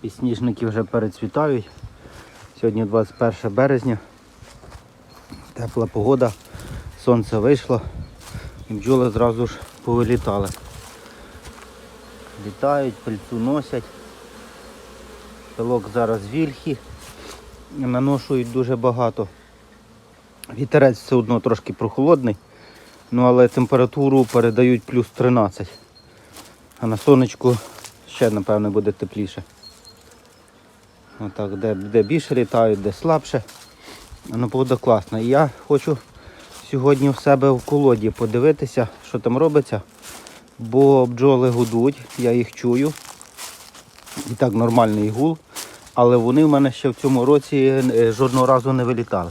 Підсніжники вже перецвітають. Сьогодні 21 березня. Тепла погода, сонце вийшло і бджоли зразу ж повилітали. Літають, пильцу носять. Пилок зараз вільхи. Наношують дуже багато. Вітерець все одно трошки прохолодний, ну але температуру передають плюс 13. А на сонечку ще, напевно, буде тепліше. Отак, де, де більше літають, де слабше. Ну, погода класна. І я хочу сьогодні в себе в колоді подивитися, що там робиться. Бо бджоли гудуть, я їх чую. І так нормальний гул. Але вони в мене ще в цьому році е, жодного разу не вилітали.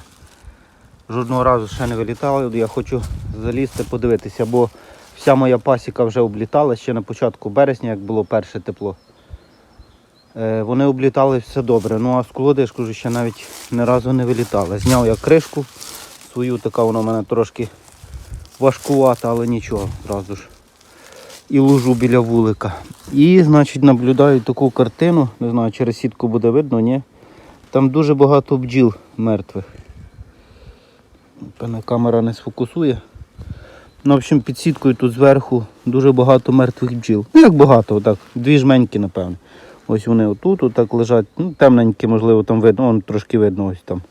Жодного разу ще не вилітали. Я хочу залізти, подивитися, бо вся моя пасіка вже облітала ще на початку березня, як було перше тепло. Е, Вони облітали все добре. Ну а з колоди, я кажу, ще навіть ні разу не вилітали. Зняв я кришку свою, така вона в мене трошки важкувата, але нічого, зразу ж. І лужу біля вулика. І, значить, наблюдаю таку картину, не знаю, через сітку буде видно, ні. Там дуже багато бджіл мертвих. Певне, камера не сфокусує. Ну, в общем, під сіткою тут зверху дуже багато мертвих бджіл. Ну як багато, отак, дві жменьки, напевно. Ось вони отут, отак лежать. Ну, темненькі, можливо, там видно, вон трошки видно ось там.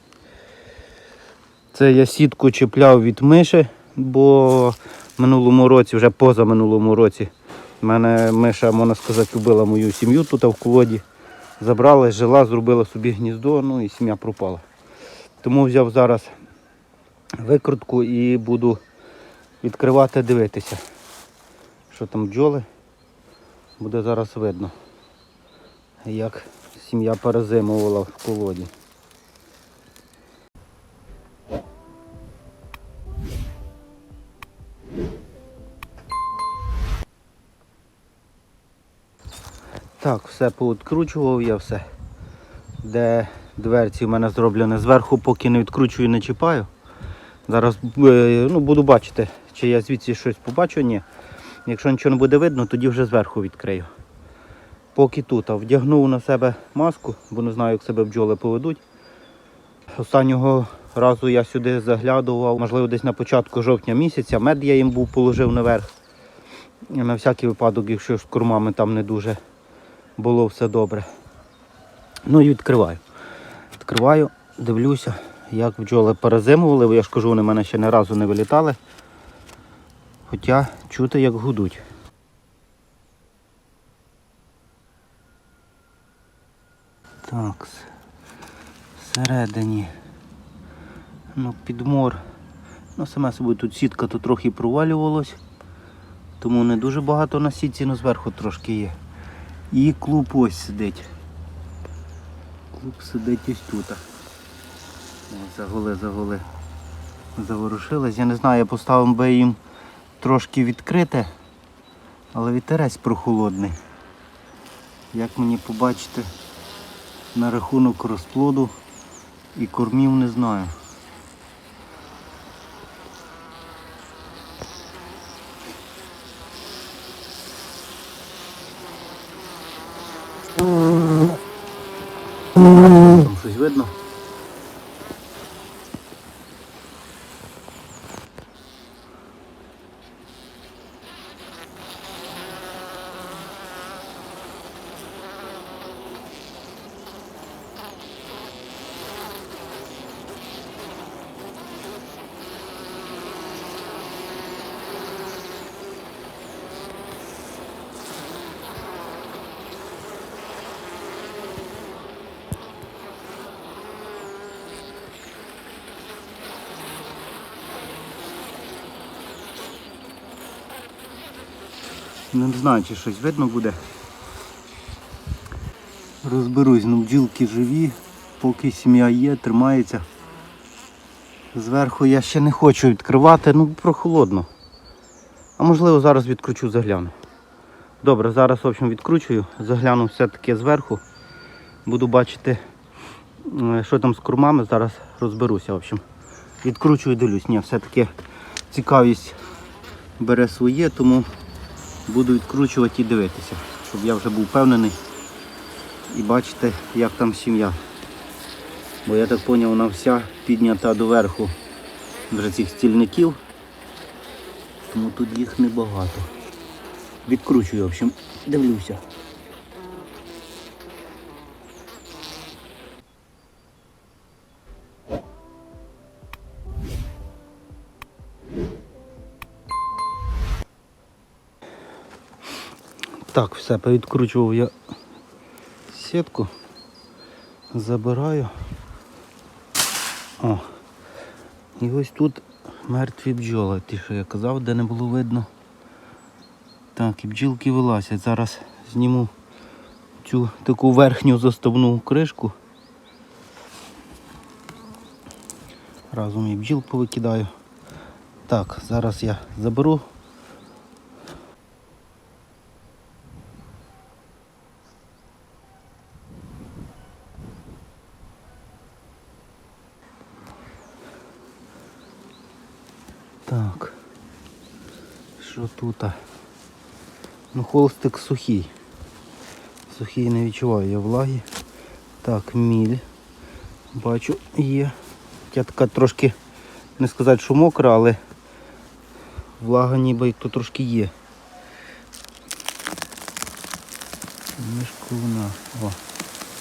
Це я сітку чіпляв від миші, бо минулому році, вже поза минулому році, в мене миша, можна сказати, убила мою сім'ю тут в колоді. Забрала, жила, зробила собі гніздо, ну і сім'я пропала. Тому взяв зараз викрутку і буду відкривати, дивитися, що там бджоли. Буде зараз видно, як сім'я перезимувала в колоді. Так, все пооткручував я все. Де дверці в мене зроблені зверху, поки не відкручую, не чіпаю. Зараз е, ну, буду бачити, чи я звідси щось побачу, ні. Якщо нічого не буде видно, тоді вже зверху відкрию. Поки тут. А вдягнув на себе маску, бо не знаю, як себе бджоли поведуть. Останнього разу я сюди заглядував, можливо, десь на початку жовтня місяця. Мед я їм був положив наверх. На всякий випадок, якщо з кормами там не дуже було все добре. Ну і відкриваю. Відкриваю, дивлюся, як бджоли перезимували, бо я ж кажу, вони мене ще ні разу не вилітали. Хоча чути, як гудуть. Так, всередині. Ну, підмор. Ну, саме собою тут сітка тут трохи провалювалась, тому не дуже багато на сітці, але зверху трошки є. І клуб ось сидить. Клуб сидить ось тут. Ось загули, загули. Заворушились. Я не знаю, я поставив би їм трошки відкрите, але вітерець прохолодний. Як мені побачити на рахунок розплоду і кормів не знаю. Там щось видно? Не знаю, чи щось видно буде. Розберусь, ну бджілки живі, поки сім'я є, тримається. Зверху я ще не хочу відкривати, ну прохолодно. А можливо зараз відкручу, загляну. Добре, зараз в общем, відкручую, загляну все-таки зверху. Буду бачити, е, що там з кормами, зараз розберуся. В общем. Відкручую, дивлюсь. Ні, все-таки цікавість бере своє, тому буду відкручувати і дивитися, щоб я вже був впевнений, і бачите, як там сім'я. Бо я так зрозумів, вона вся піднята доверху вже цих стільників. Тому тут їх небагато. Відкручую, в общем, дивлюся. Так, все, повідкручував я сітку. Забираю. О. І ось тут мертві бджоли, ті, що я казав, де не було видно. Так, і бджілки вилазять. Зараз зніму цю таку верхню заставну кришку. Разом і бджіл повикидаю. Так, зараз я заберу. Так. Що тут? Ну, холстик сухий. Сухий не відчуваю я влаги. Так, міль. Бачу, є. Я така трошки, не сказати, що мокра, але влага ніби то трошки є. Мішковна. О,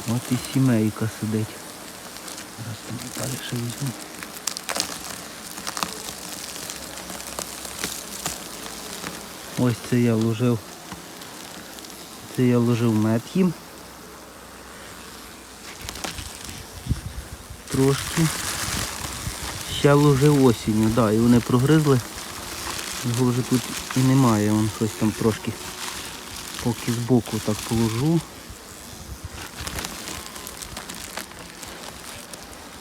от і сімейка сидить. Зараз там далі ще візьму. Ось це я вложив. Це я вложив мед їм. Трошки. Ще вложив осінню, да, і вони прогризли. Його вже тут і немає, вон щось там трошки. Поки збоку так положу.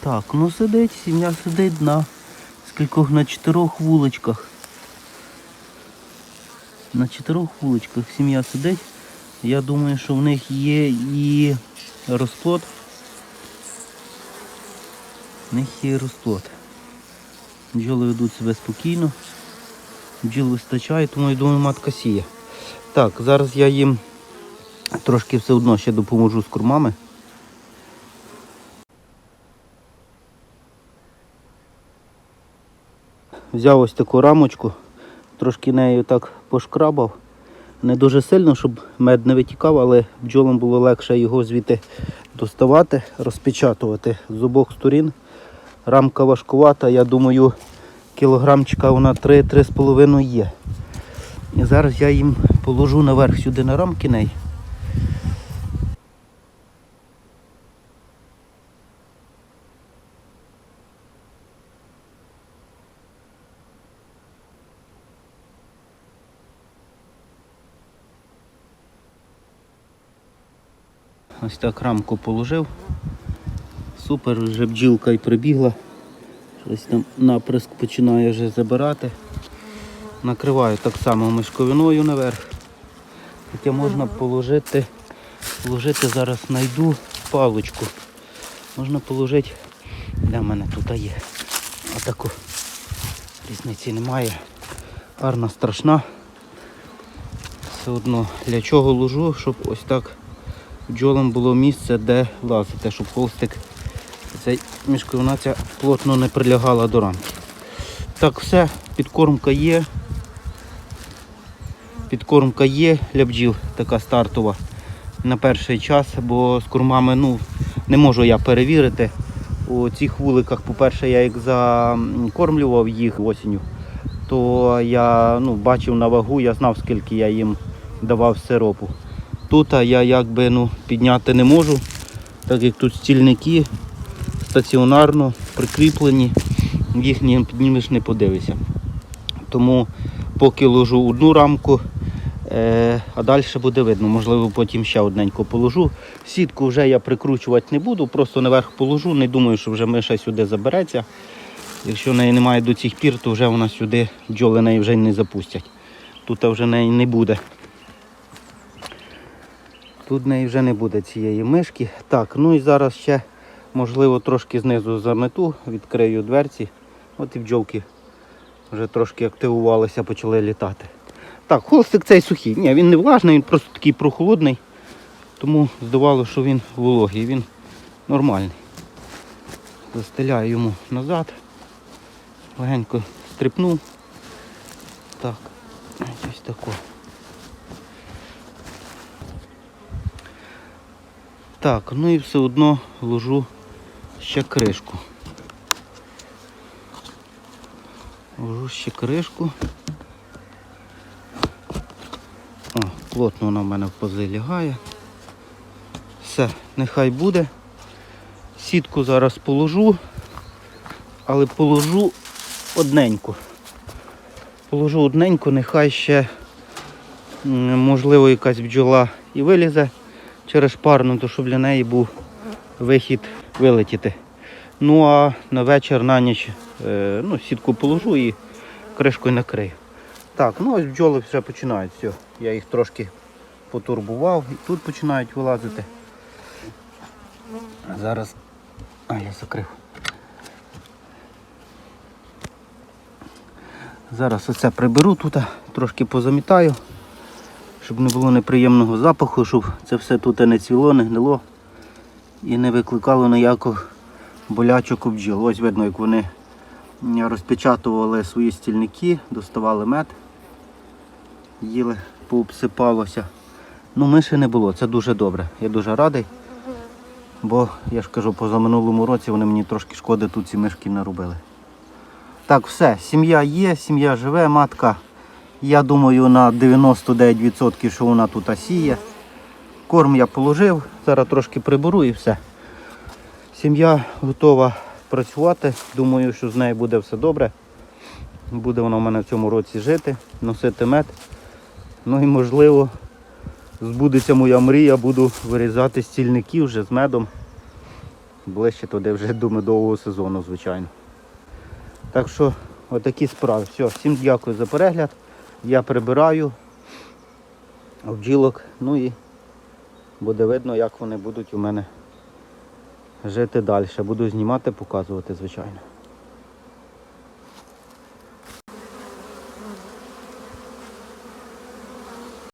Так, ну сидить, сім'я сидить на скількох на чотирьох вуличках. На чотирьох вуличках сім'я сидить. Я думаю, що в них є і розплод. В них є і розплод. Бджоли ведуть себе спокійно. Бджіл вистачає, тому я думаю, матка сіє. Так, зараз я їм трошки все одно ще допоможу з кормами. Взяв ось таку рамочку, трошки нею так пошкрабав. Не дуже сильно, щоб мед не витікав, але бджолам було легше його звідти доставати, розпечатувати з обох сторін. Рамка важкувата, я думаю, кілограмчика вона 3-3,5 є. І зараз я їм положу наверх сюди на рамки неї. Ось так рамку положив. Супер, вже бджілка і прибігла. Щось там наприск починає вже забирати. Накриваю так само мешковиною наверх. Хоча можна положити, положити зараз знайду паличку. Можна положити, де в мене тут є. Отаку. Різниці немає. Гарна, страшна. Все одно для чого ложу, щоб ось так бджолам було місце, де лазити, щоб холстик цей мішковина ця плотно не прилягала до рамки. Так, все, підкормка є. Підкормка є для бджіл, така стартова на перший час, бо з кормами ну, не можу я перевірити. У цих вуликах, по-перше, я як закормлював їх осінню, то я ну, бачив на вагу, я знав, скільки я їм давав сиропу. Тут я якби ну, підняти не можу, так як тут стільники стаціонарно прикріплені, їх не піднімеш не подивишся. Тому поки ложу одну рамку, е, а далі буде видно, можливо потім ще одненько положу. Сітку вже я прикручувати не буду, просто наверх положу, не думаю, що вже миша сюди забереться. Якщо неї немає до цих пір, то вже вона сюди бджоли неї вже не запустять. Тут вже неї не буде. Тут в неї вже не буде цієї мишки. Так, ну і зараз ще, можливо, трошки знизу замету, відкрию дверці. От і бджолки вже трошки активувалися, почали літати. Так, холстик цей сухий. Ні, він не влажний, він просто такий прохолодний. Тому здавалося, що він вологий, він нормальний. Застеляю йому назад. Легенько стрипнув. Так, ось тако. Так, ну і все одно ложу ще кришку. Ложу ще кришку. О, плотно вона в мене в пози лягає. Все, нехай буде. Сітку зараз положу, але положу одненьку. Положу одненьку, нехай ще можливо якась бджола і вилізе через шпарну, то щоб для неї був вихід вилетіти. Ну а на вечір, на ніч е, ну, сітку положу і кришкою накрию. Так, ну ось бджоли вже починають. Все. Я їх трошки потурбував і тут починають вилазити. Зараз. А, я закрив. Зараз оце приберу тут, трошки позамітаю, щоб не було неприємного запаху, щоб це все тут не цвіло, не гнило і не викликало ніяких болячок у бджіл. Ось видно, як вони розпечатували свої стільники, доставали мед, їли, пообсипалося. Ну, миші не було, це дуже добре. Я дуже радий. Бо я ж кажу, позаминулому році вони мені трошки шкоди тут ці мишки наробили. Так, все, сім'я є, сім'я живе, матка. Я думаю на 99% що вона тут сіє. Корм я положив, зараз трошки приберу і все. Сім'я готова працювати. Думаю, що з нею буде все добре. Буде вона в мене в цьому році жити, носити мед. Ну і можливо збудеться моя мрія, буду вирізати стільники вже з медом. Ближче туди вже до медового сезону, звичайно. Так що отакі справи. Все, всім дякую за перегляд. Я прибираю обділок, ну і буде видно, як вони будуть у мене жити далі. Буду знімати, показувати, звичайно.